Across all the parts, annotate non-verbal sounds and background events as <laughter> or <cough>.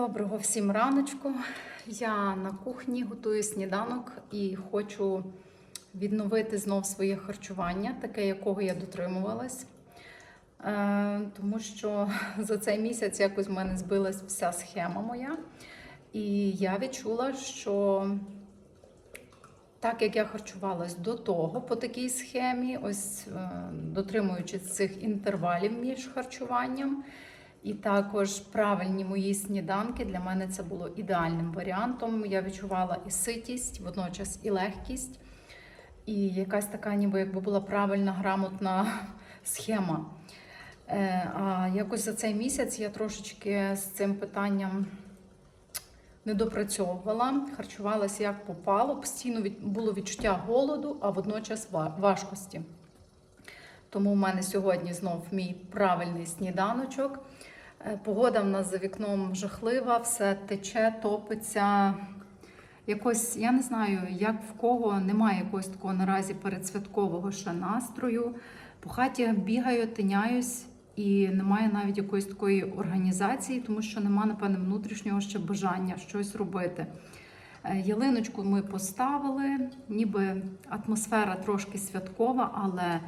Доброго всім раночку. Я на кухні готую сніданок і хочу відновити знов своє харчування, таке, якого я дотримувалась. Е, тому що за цей місяць якось в мене збилась вся схема моя. І я відчула, що так як я харчувалась до того по такій схемі, ось е, дотримуючись цих інтервалів між харчуванням, і також правильні мої сніданки для мене це було ідеальним варіантом. Я відчувала і ситість, водночас і легкість, і якась така, ніби якби була правильна, грамотна <laughs> схема. Е, А якось за цей місяць я трошечки з цим питанням не допрацьовувала, харчувалася як попало, постійно було відчуття голоду, а водночас важкості. Тому в мене сьогодні знов мій правильний сніданочок. Е, Погода в нас за вікном жахлива, все тече, топиться. Якось, я не знаю, як в кого немає якогось такого наразі передсвяткового ще настрою. По хаті бігаю, тиняюсь, і немає навіть якоїсь такої організації, тому що немає, напевне, внутрішнього ще бажання щось робити. Е, Ялиночку ми поставили, ніби атмосфера трошки святкова, але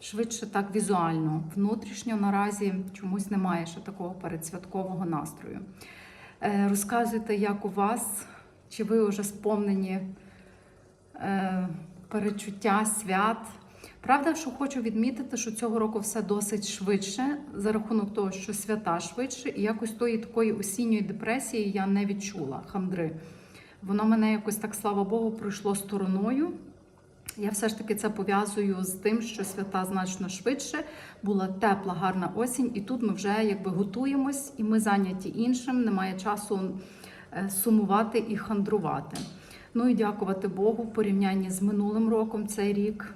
швидше так візуально. Внутрішньо наразі чомусь немає ще такого передсвяткового настрою. Е, Розказуйте, як у вас, чи ви вже сповнені е, перечуття свят. Правда, що хочу відмітити, що цього року все досить швидше, за рахунок того, що свята швидше, і якось тої такої осінньої депресії я не відчула хандри. Воно мене якось так, слава Богу, пройшло стороною. Я все ж таки це пов'язую з тим, що свята значно швидше, була тепла, гарна осінь, і тут ми вже якби готуємось, і ми зайняті іншим, немає часу е, сумувати і хандрувати. Ну і дякувати Богу в порівнянні з минулим роком цей рік.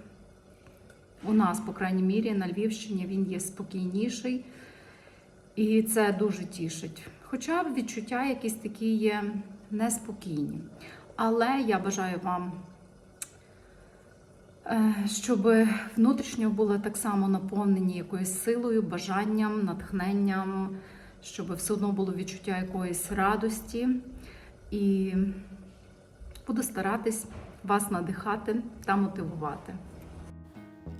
У нас, по крайній мірі, на Львівщині він є спокійніший, і це дуже тішить. Хоча відчуття якісь такі є неспокійні. Але я бажаю вам щоб внутрішньо були так само наповнені якоюсь силою, бажанням, натхненням, щоб все одно було відчуття якоїсь радості. І буду старатись вас надихати та мотивувати.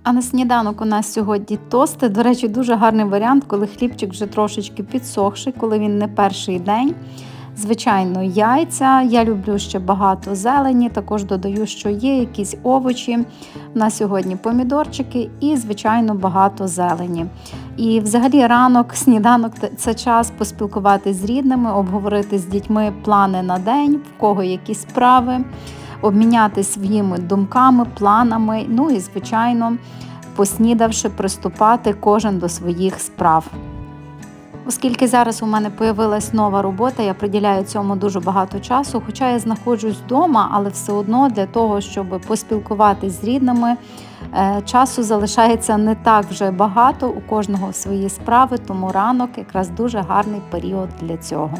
А на сніданок у нас сьогодні тости. До речі, дуже гарний варіант, коли хлібчик вже трошечки підсохший, коли він не перший день. Звичайно, яйця. Я люблю ще багато зелені, також додаю, що є якісь овочі. У нас сьогодні помідорчики і, звичайно, багато зелені. І взагалі ранок, сніданок це час поспілкуватися з рідними, обговорити з дітьми плани на день, в кого які справи, обмінятися своїми думками, планами. Ну і, звичайно, поснідавши, приступати кожен до своїх справ. Оскільки зараз у мене появилась нова робота, я приділяю цьому дуже багато часу. Хоча я знаходжусь вдома, але все одно для того, щоб поспілкуватись з рідними, е, часу залишається не так вже багато. У кожного свої справи, тому ранок якраз дуже гарний період для цього.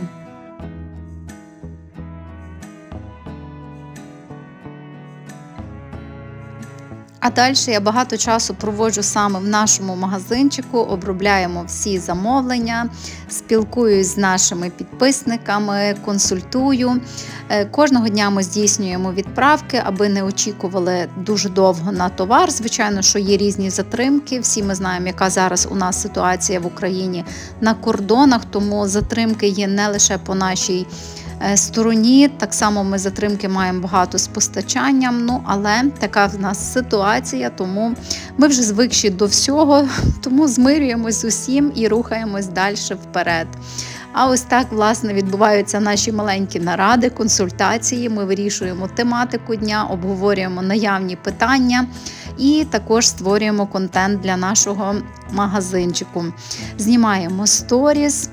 А далі я багато часу проводжу саме в нашому магазинчику, обробляємо всі замовлення, спілкуюсь з нашими підписниками, консультую. Е, Кожного дня ми здійснюємо відправки, аби не очікували дуже довго на товар. Звичайно, що є різні затримки. Всі ми знаємо, яка зараз у нас ситуація в Україні на кордонах, тому затримки є не лише по нашій стороні. Так само ми затримки маємо багато з постачанням. Ну але така в нас ситуація, тому ми вже звикші до всього, <laughs> тому змирюємось з усім і рухаємось далі вперед. А ось так власне відбуваються наші маленькі наради, консультації. Ми вирішуємо тематику дня, обговорюємо наявні питання і також створюємо контент для нашого магазинчику. Знімаємо сторіс.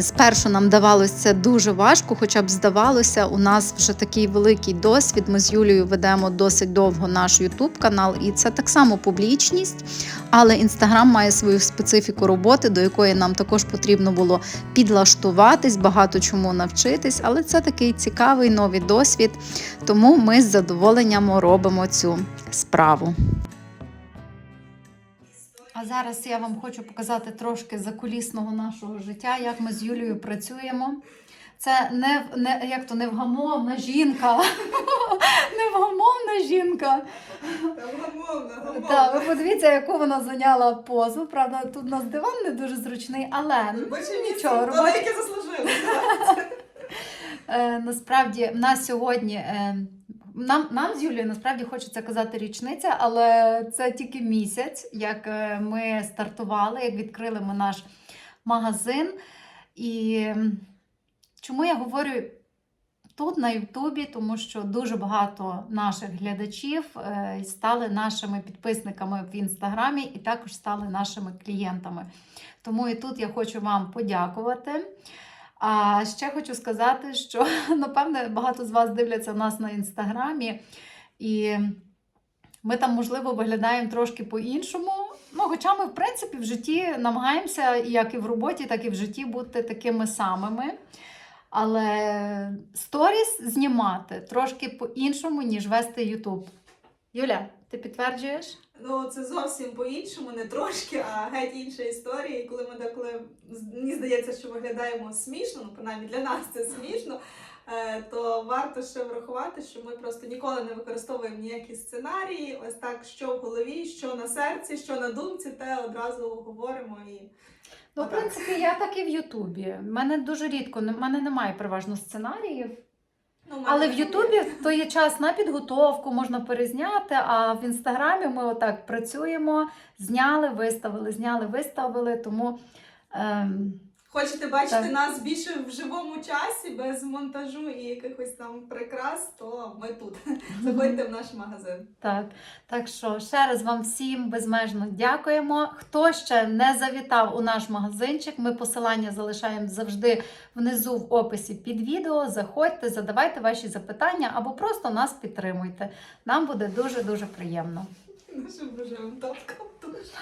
Спершу нам давалося це дуже важко, хоча б здавалося, у нас вже такий великий досвід. Ми з Юлією ведемо досить довго наш YouTube канал, і це так само публічність. Але Інстаграм має свою специфіку роботи, до якої нам також потрібно було підлаштуватись, багато чому навчитись. Але це такий цікавий новий досвід, тому ми з задоволенням робимо цю справу. А зараз я вам хочу показати трошки закулісного нашого життя, як ми з Юлією працюємо. Це не, не як то невгамовна жінка. <laughs> невгамовна жінка. Так, ви подивіться, яку вона зайняла позу. Правда, тут у нас диван не дуже зручний, але нічого, заслужили. <laughs> Е, насправді, в нас сьогодні. Нам, нам з Юлією насправді хочеться казати річниця, але це тільки місяць, як е, ми стартували, як відкрили ми наш магазин. І чому я говорю тут на Ютубі? Тому що дуже багато наших глядачів е, стали нашими підписниками в інстаграмі і також стали нашими клієнтами. Тому і тут я хочу вам подякувати. А ще хочу сказати, що <laughs> напевне багато з вас дивляться нас на інстаграмі, і ми там, можливо, виглядаємо трошки по-іншому. Ну, хоча ми, в принципі, в житті намагаємося, як і в роботі, так і в житті бути такими самими. Але сторіс знімати трошки по-іншому, ніж вести Ютуб. Юля, ти підтверджуєш? Ну, це зовсім по-іншому, не трошки, а геть інша історія. І коли ми деколи мені здається, що виглядаємо смішно, ну принаймні для нас це смішно. е, То варто ще врахувати, що ми просто ніколи не використовуємо ніякі сценарії. Ось так, що в голові, що на серці, що на думці, те одразу говоримо і Ну, в принципі, я так і в Ютубі. У мене дуже рідко, в мене немає переважно сценаріїв. Ну, Але в Ютубі то є час на підготовку, можна перезняти. А в інстаграмі ми отак працюємо, зняли, виставили, зняли, виставили. Тому ем, Хочете бачити Так. нас більше в живому часі, без монтажу і якихось там прикрас, то ми тут. Заходьте в наш магазин. так. Так що ще раз вам всім безмежно дякуємо. Хто ще не завітав у наш магазинчик, ми посилання залишаємо завжди внизу в описі під відео. Заходьте, задавайте ваші запитання або просто нас підтримуйте. Нам буде дуже дуже приємно. Наша божевим топком дуже.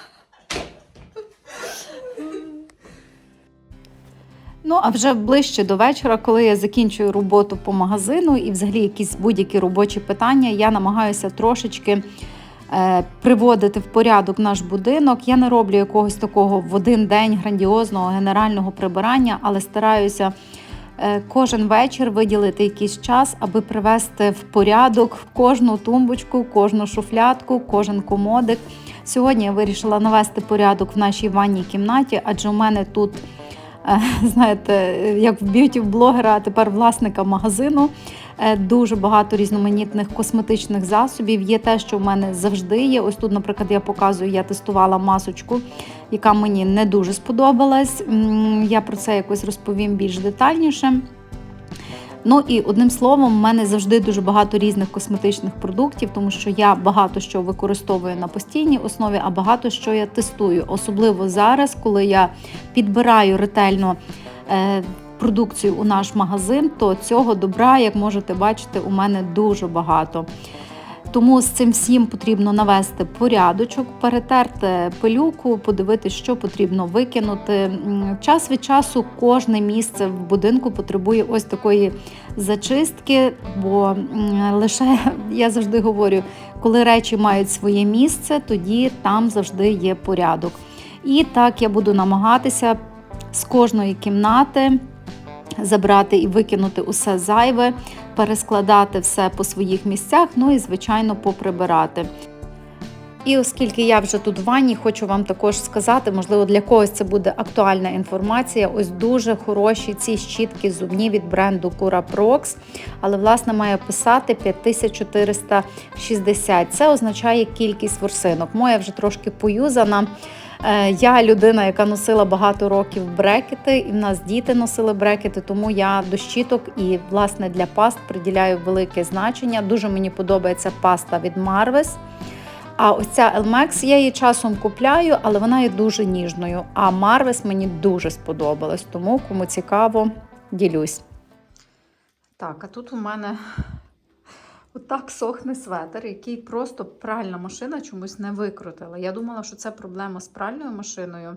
Ну, а вже ближче до вечора, коли я закінчую роботу по магазину і взагалі якісь будь-які робочі питання, я намагаюся трошечки е, приводити в порядок наш будинок. Я не роблю якогось такого в один день грандіозного генерального прибирання, але стараюся е, кожен вечір виділити якийсь час, аби привести в порядок кожну тумбочку, кожну шуфлядку, кожен комодик. Сьогодні я вирішила навести порядок в нашій ванній кімнаті, адже у мене тут знаєте, як в б'юті-блогера, а тепер власника магазину. е, Дуже багато різноманітних косметичних засобів. Є те, що в мене завжди є. Ось тут, наприклад, я показую, я тестувала масочку, яка мені не дуже сподобалась. Я про це якось розповім більш детальніше. Ну і одним словом, в мене завжди дуже багато різних косметичних продуктів, тому що я багато що використовую на постійній основі, а багато що я тестую. Особливо зараз, коли я підбираю ретельно е, продукцію у наш магазин, то цього добра, як можете бачити, у мене дуже багато. Тому з цим всім потрібно навести порядочок, перетерти пилюку, подивитися, що потрібно викинути. Час від часу кожне місце в будинку потребує ось такої зачистки, бо лише <laughs> я завжди говорю, коли речі мають своє місце, тоді там завжди є порядок. І так я буду намагатися з кожної кімнати забрати і викинути усе зайве, перескладати все по своїх місцях, ну і, звичайно, поприбирати. І оскільки я вже тут в ванні, хочу вам також сказати, можливо, для когось це буде актуальна інформація. Ось дуже хороші ці щітки зубні від бренду Cura Prox, але власне має писати 5460. Це означає кількість ворсинок. Моя вже трошки поюзана. Е, Я людина, яка носила багато років брекети, і в нас діти носили брекети, тому я до щіток і власне для паст приділяю велике значення. Дуже мені подобається паста від Marvis. А ось ця я її часом купляю, але вона є дуже ніжною. А Marvis мені дуже сподобалась, тому кому цікаво, ділюсь. Так, а тут у мене отак сохне светр, який просто пральна машина чомусь не викрутила. Я думала, що це проблема з пральною машиною.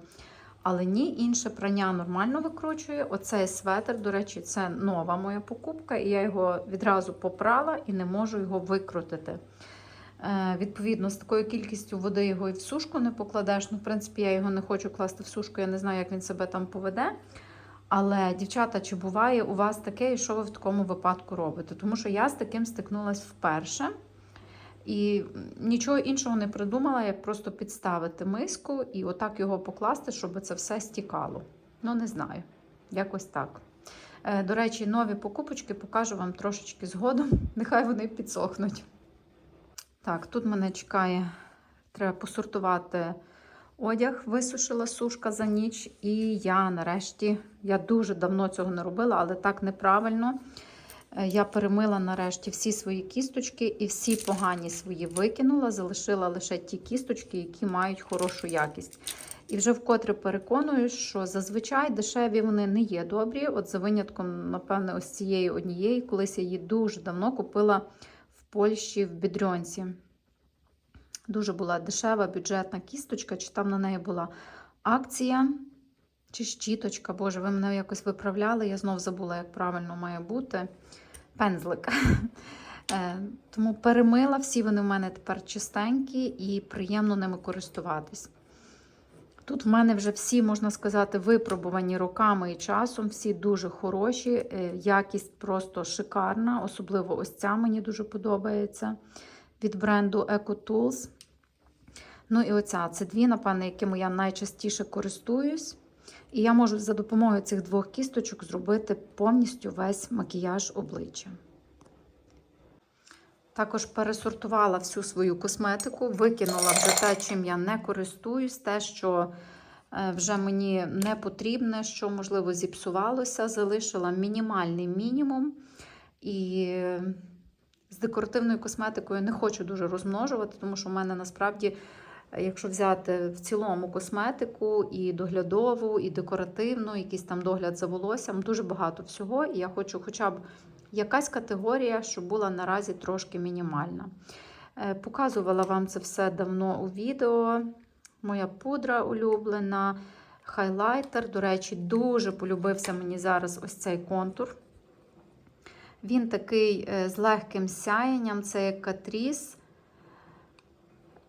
Але ні, інше прання нормально викручує. Оцей светр, до речі, це нова моя покупка, і я його відразу попрала і не можу його викрутити. Е, Відповідно, з такою кількістю води його і в сушку не покладеш. Ну, в принципі, я його не хочу класти в сушку, я не знаю, як він себе там поведе. Але, дівчата, чи буває у вас таке, і що ви в такому випадку робите? Тому що я з таким стикнулася вперше. І нічого іншого не придумала, як просто підставити миску і отак його покласти, щоб це все стікало. Ну, не знаю. Якось так. Е, До речі, нові покупочки покажу вам трошечки згодом. <laughs> Нехай вони підсохнуть. Так, тут мене чекає, треба посортувати одяг, висушила сушка за ніч. І я нарешті, я дуже давно цього не робила, але так неправильно. Е, Я перемила нарешті всі свої кісточки і всі погані свої викинула, залишила лише ті кісточки, які мають хорошу якість. І вже вкотре переконую, що зазвичай дешеві вони не є добрі. От за винятком, напевне, ось цієї однієї, колись я її дуже давно купила в Польщі в Бідрьонці. Дуже була дешева бюджетна кісточка, чи там на неї була акція, чи щіточка. Боже, ви мене якось виправляли, я знов забула, як правильно має бути. Пензлик. <laughs> Е, Тому перемила, всі вони в мене тепер чистенькі і приємно ними користуватись. Тут в мене вже всі, можна сказати, випробувані роками і часом, всі дуже хороші, е, якість просто шикарна. Особливо ось ця мені дуже подобається від бренду EcoTools. Ну і оця це дві, напевне, якими я найчастіше користуюсь. І я можу за допомогою цих двох кісточок зробити повністю весь макіяж обличчя. Також пересортувала всю свою косметику, викинула вже те, чим я не користуюсь, те, що е, вже мені не потрібне, що, можливо, зіпсувалося, залишила мінімальний мінімум. І з декоративною косметикою не хочу дуже розмножувати, тому що в мене насправді, якщо взяти в цілому косметику, і доглядову, і декоративну, якийсь там догляд за волоссям, дуже багато всього. І я хочу хоча б якась категорія, щоб була наразі трошки мінімальна. Е, Показувала вам це все давно у відео. Моя пудра улюблена, хайлайтер. До речі, дуже полюбився мені зараз ось цей контур. Він такий е, з легким сяєнням, це як катріс.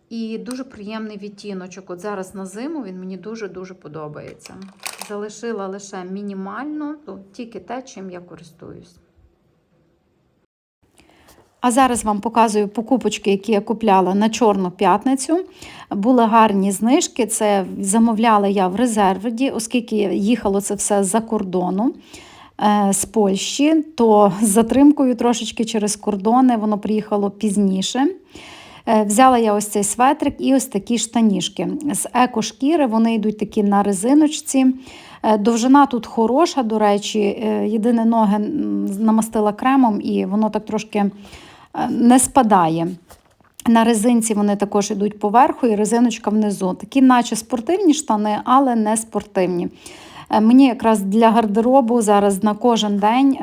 І дуже приємний відтіночок. От зараз на зиму він мені дуже-дуже подобається. Залишила лише мінімально, ну, тільки те, чим я користуюсь. А зараз вам показую покупочки, які я купляла на Чорну п'ятницю. Були гарні знижки. Це замовляла я в резервді, оскільки їхало це все з-за кордону. е, З Польщі, то з затримкою трошечки через кордони воно приїхало пізніше. Е, Взяла я ось цей светрик і ось такі штанішки. З екошкіри вони йдуть такі на резиночці. Е, Довжина тут хороша, до речі. Е, Єдине ноги намастила кремом, і воно так трошки не спадає. На резинці вони також йдуть поверху і резиночка внизу. Такі, наче спортивні штани, але не спортивні. Мені якраз для гардеробу зараз на кожен день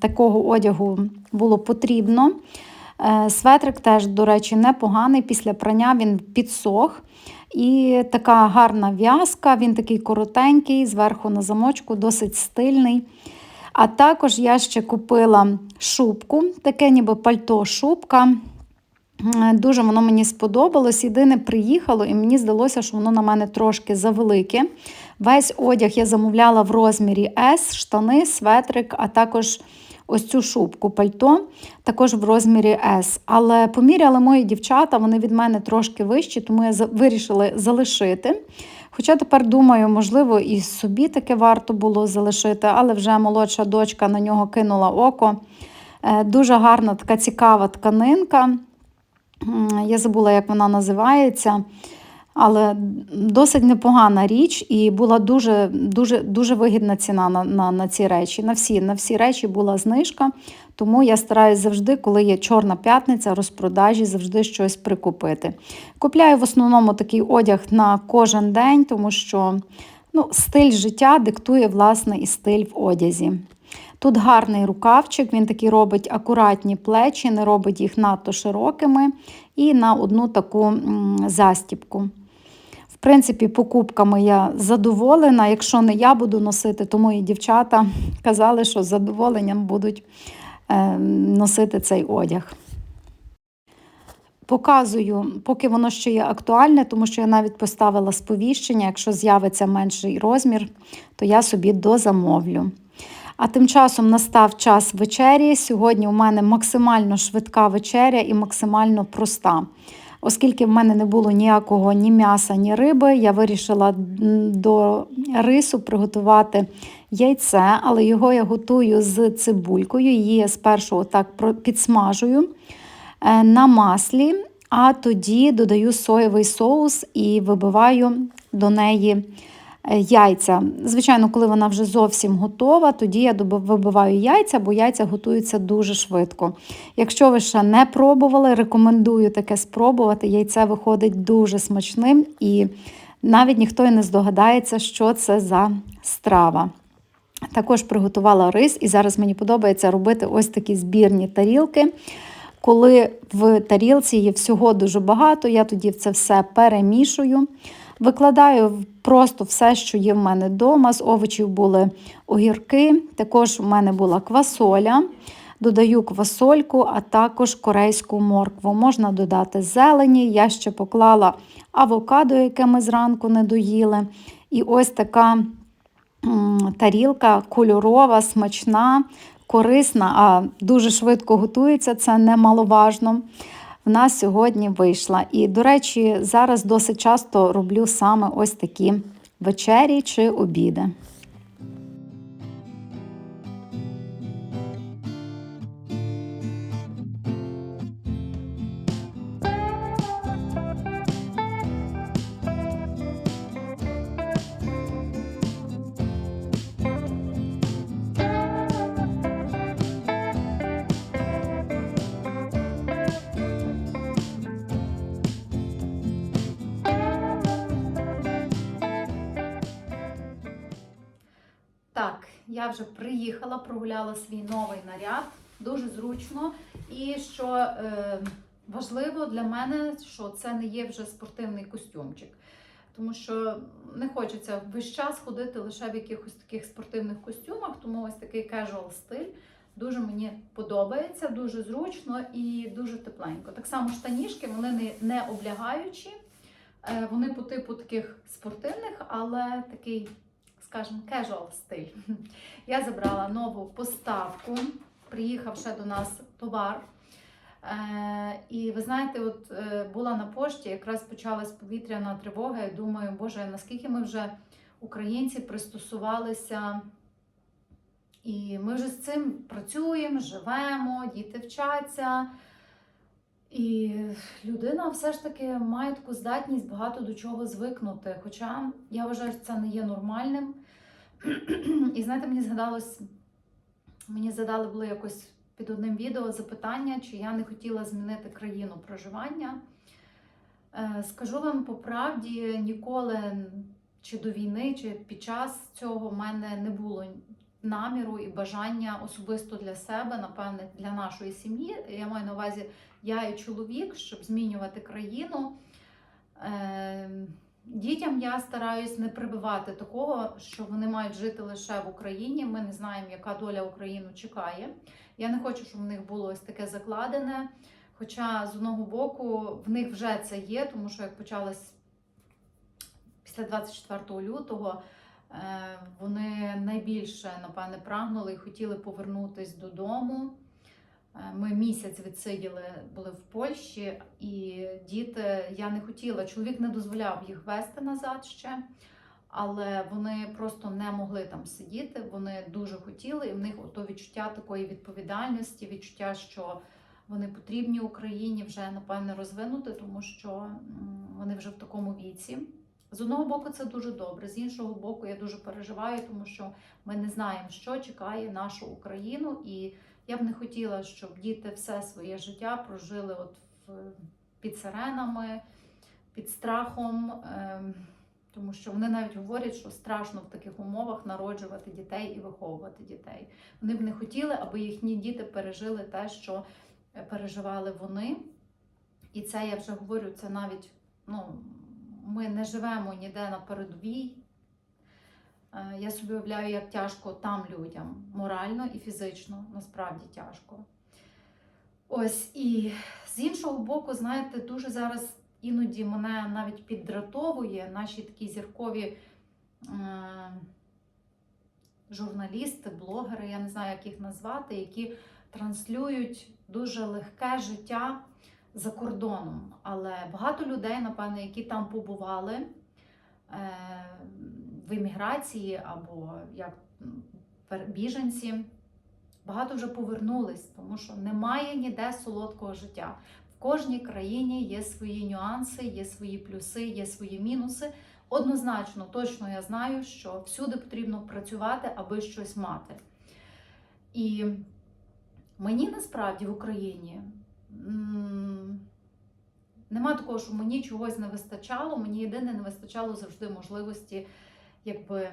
такого одягу було потрібно. Е, Светрик теж, до речі, непоганий. Після прання він підсох. І така гарна в'язка, він такий коротенький, зверху на замочку, досить стильний. А також я ще купила шубку, таке ніби пальто-шубка. Дуже воно мені сподобалось. Єдине приїхало, і мені здалося, що воно на мене трошки завелике. Весь одяг я замовляла в розмірі S, штани, светрик, а також ось цю шубку пальто, також в розмірі S. Але поміряли мої дівчата, вони від мене трошки вищі, тому я вирішила залишити. Хоча тепер думаю, можливо, і собі таке варто було залишити, але вже молодша дочка на нього кинула око. Е, Дуже гарна така цікава тканинка. Я забула, як вона називається, але досить непогана річ, і була дуже, дуже, дуже вигідна ціна на, на, на ці речі. На всі, на всі речі була знижка. Тому я стараюсь завжди, коли є чорна п'ятниця, розпродажі, завжди щось прикупити. Купляю в основному такий одяг на кожен день, тому що ну, стиль життя диктує власне і стиль в одязі. Тут гарний рукавчик, він такий робить акуратні плечі, не робить їх надто широкими, і на одну таку застіпку. Принципі, покупками я задоволена. Якщо не я буду носити, то мої дівчата казали, що з задоволенням будуть е, носити цей одяг. Показую, поки воно ще є актуальне, тому що я навіть поставила сповіщення, якщо з'явиться менший розмір, то я собі дозамовлю. А тим часом настав час вечері. Сьогодні у мене максимально швидка вечеря і максимально проста. Оскільки в мене не було ніякого ні м'яса, ні риби, я вирішила до рису приготувати яйце, але його я готую з цибулькою. Її я спершу отак підсмажую е, на маслі, а тоді додаю соєвий соус і вибиваю до неї яйця. Звичайно, коли вона вже зовсім готова, тоді я вибиваю яйця, бо яйця готуються дуже швидко. Якщо ви ще не пробували, рекомендую таке спробувати. Яйце виходить дуже смачним і навіть ніхто і не здогадається, що це за страва. Також приготувала рис, і зараз мені подобається робити ось такі збірні тарілки. Коли в тарілці є всього дуже багато, я тоді це все перемішую. Викладаю просто все, що є в мене вдома. З овочів були огірки, також в мене була квасоля. Додаю квасольку, а також корейську моркву. Можна додати зелені. Я ще поклала авокадо, яке ми зранку не доїли. І ось така тарілка кольорова, смачна, корисна, а дуже швидко готується, це немаловажно. В нас сьогодні вийшла. І, до речі, зараз досить часто роблю саме ось такі вечері чи обіди. Я вже приїхала, прогуляла свій новий наряд, дуже зручно. І що е, важливо для мене, що це не є вже спортивний костюмчик. Тому що не хочеться весь час ходити лише в якихось таких спортивних костюмах, тому ось такий casual стиль дуже мені подобається, дуже зручно і дуже тепленько. Так само штанішки, вони не, не облягаючі, е, вони по типу таких спортивних, але такий скажімо, casual стиль. <laughs> Я забрала нову поставку, приїхав ще до нас товар. Е, і ви знаєте, от е, була на пошті, якраз почалась повітряна тривога, і думаю, боже, наскільки ми вже українці пристосувалися, і ми вже з цим працюємо, живемо, діти вчаться. І людина все ж таки має таку здатність багато до чого звикнути. Хоча я вважаю, що це не є нормальним. І знаєте, мені згадалось, мені задали було якось під одним відео запитання, чи я не хотіла змінити країну проживання. Е, Скажу вам по правді, ніколи чи до війни, чи під час цього в мене не було наміру і бажання особисто для себе, напевне, для нашої сім'ї. Я маю на увазі я і чоловік, щоб змінювати країну. Дітям я стараюсь не прибивати такого, що вони мають жити лише в Україні. Ми не знаємо, яка доля Україну чекає. Я не хочу, щоб в них було ось таке закладене. Хоча з одного боку в них вже це є, тому що як почалось після 24 лютого, е, вони найбільше, напевне, прагнули і хотіли повернутися додому. Е, Ми місяць відсиділи, були в Польщі, і діти я не хотіла. Чоловік не дозволяв їх вести назад ще, але вони просто не могли там сидіти. Вони дуже хотіли, і в них ото відчуття такої відповідальності, відчуття, що вони потрібні Україні вже напевне розвинути, тому що вони вже в такому віці. З одного боку, це дуже добре. З іншого боку, я дуже переживаю, тому що ми не знаємо, що чекає нашу Україну, і я б не хотіла, щоб діти все своє життя прожили от під сиренами, під страхом, ем, тому що вони навіть говорять, що страшно в таких умовах народжувати дітей і виховувати дітей. Вони б не хотіли, аби їхні діти пережили те, що переживали вони. І це я вже говорю, це навіть ну, ми не живемо ніде на передовій. Е, Я собі уявляю, як тяжко там людям, морально і фізично, насправді тяжко. Ось і З іншого боку, знаєте, дуже зараз іноді мене навіть піддратовує наші такі зіркові е, журналісти, блогери, я не знаю, як їх назвати, які транслюють дуже легке життя за кордоном. Але багато людей, напевно, які там побували е, в еміграції або як біженці, багато вже повернулись, тому що немає ніде солодкого життя. В кожній країні є свої нюанси, є свої плюси, є свої мінуси. Однозначно, точно я знаю, що всюди потрібно працювати, аби щось мати. І мені насправді в Україні нема такого, що мені чогось не вистачало. Мені єдине не вистачало завжди можливості якби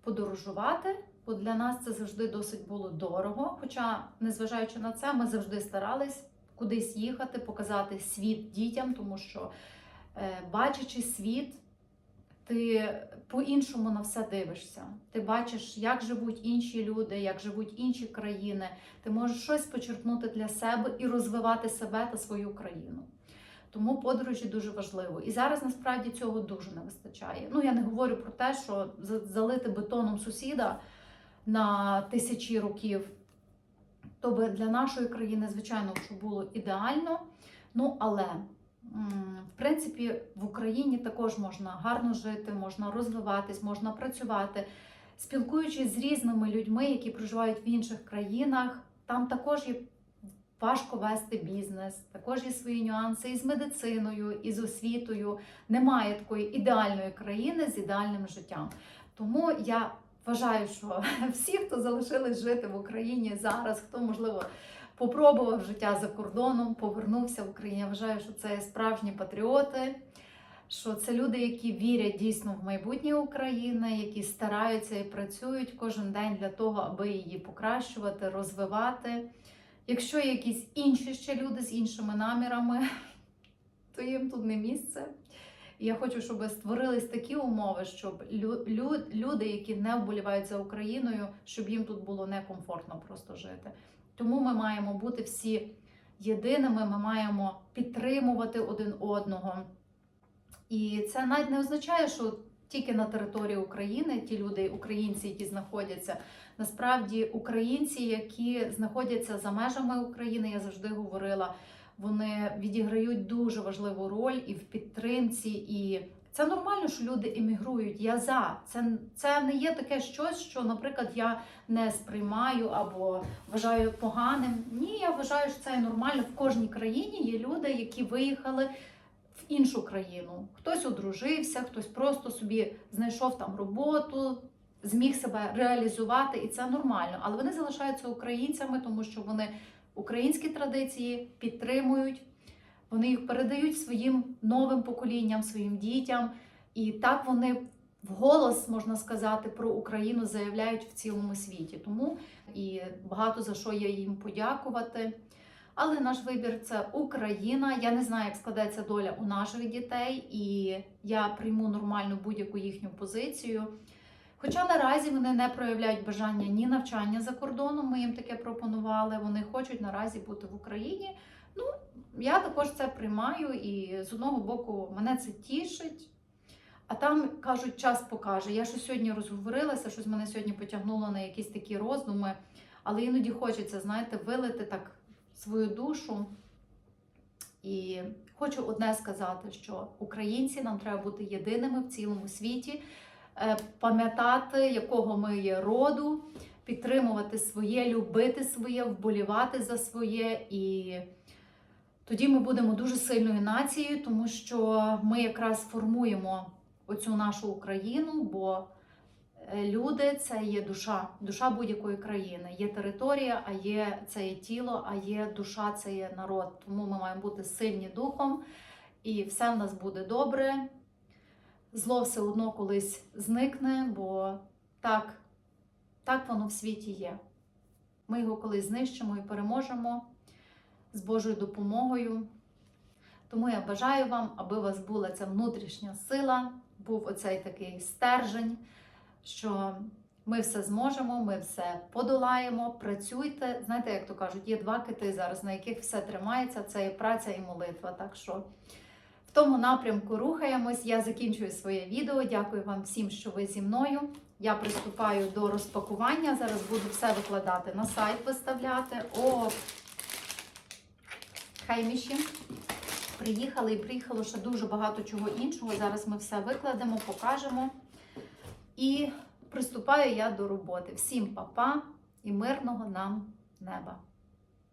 подорожувати, бо для нас це завжди досить було дорого. Хоча, незважаючи на це, ми завжди старались кудись їхати, показати світ дітям, тому що, е, бачачи світ, ти по-іншому на все дивишся. Ти бачиш, як живуть інші люди, як живуть інші країни. Ти можеш щось почерпнути для себе і розвивати себе та свою країну. Тому подорожі дуже важливо. І зараз насправді цього дуже не вистачає. Ну я не говорю про те, що залити бетоном сусіда на тисячі років. То би для нашої країни, звичайно, що було ідеально. Ну але в принципі в Україні також можна гарно жити, можна розвиватись, можна працювати. Спілкуючись з різними людьми, які проживають в інших країнах, там також є важко вести бізнес, також є свої нюанси і з медициною, і з освітою. Немає такої ідеальної країни з ідеальним життям. Тому я вважаю, що <laughs> всі, хто залишились жити в Україні зараз, хто можливо попробував життя за кордоном, повернувся в Україну. Я вважаю, що це справжні патріоти. Що це люди, які вірять дійсно в майбутнє України, які стараються і працюють кожен день для того, аби її покращувати, розвивати. Якщо є якісь інші ще люди з іншими намірами, то їм тут не місце. Я хочу, щоб створились такі умови, щоб лю- лю- люди, які не вболівають за Україною, щоб їм тут було некомфортно просто жити. Тому ми маємо бути всі єдиними, ми маємо підтримувати один одного. І це навіть не означає, що тільки на території України ті люди, українці, які знаходяться, насправді українці, які знаходяться за межами України, я завжди говорила, вони відіграють дуже важливу роль і в підтримці. І це нормально, що люди емігрують. Я за це, це не є таке щось, що, наприклад, я не сприймаю або вважаю поганим. Ні, я вважаю, що це нормально. В кожній країні є люди, які виїхали іншу країну. Хтось одружився, хтось просто собі знайшов там роботу, зміг себе реалізувати, і це нормально. Але вони залишаються українцями, тому що вони українські традиції підтримують, вони їх передають своїм новим поколінням, своїм дітям. І так вони вголос, можна сказати, про Україну заявляють в цілому світі. Тому і багато за що є їм подякувати. Але наш вибір це Україна. Я не знаю, як складеться доля у наших дітей, і я прийму нормальну будь-яку їхню позицію. Хоча наразі вони не проявляють бажання ні навчання за кордоном, ми їм таке пропонували. Вони хочуть наразі бути в Україні. Ну, я також це приймаю, і з одного боку мене це тішить. А там кажуть, час покаже. Я щось сьогодні розговорилася, щось мене сьогодні потягнуло на якісь такі роздуми, але іноді хочеться, знаєте, вилити так свою душу. І хочу одне сказати, що українці нам треба бути єдиними в цілому світі, е, пам'ятати, якого ми є роду, підтримувати своє, любити своє, вболівати за своє. І тоді ми будемо дуже сильною нацією, тому що ми якраз формуємо оцю нашу Україну, бо люди це є душа, душа будь-якої країни. Є територія, а є це є тіло, а є душа, це є народ. Тому ми маємо бути сильні духом, і все в нас буде добре. Зло все одно колись зникне, бо так, так воно в світі є. Ми його колись знищимо і переможемо з Божою допомогою. Тому я бажаю вам, аби у вас була ця внутрішня сила, був оцей такий стержень, що Ми все зможемо, ми все подолаємо. Працюйте. Знаєте, як то кажуть, є два кити зараз, на яких все тримається. Це і праця і молитва. Так що в тому напрямку рухаємось. Я закінчую своє відео. Дякую вам всім, що ви зі мною. Я приступаю до розпакування. Зараз буду все викладати на сайт, виставляти. О, хайміші. Приїхали і приїхало ще дуже багато чого іншого. Зараз ми все викладемо, покажемо. І приступаю я до роботи. Всім па-па і мирного нам неба!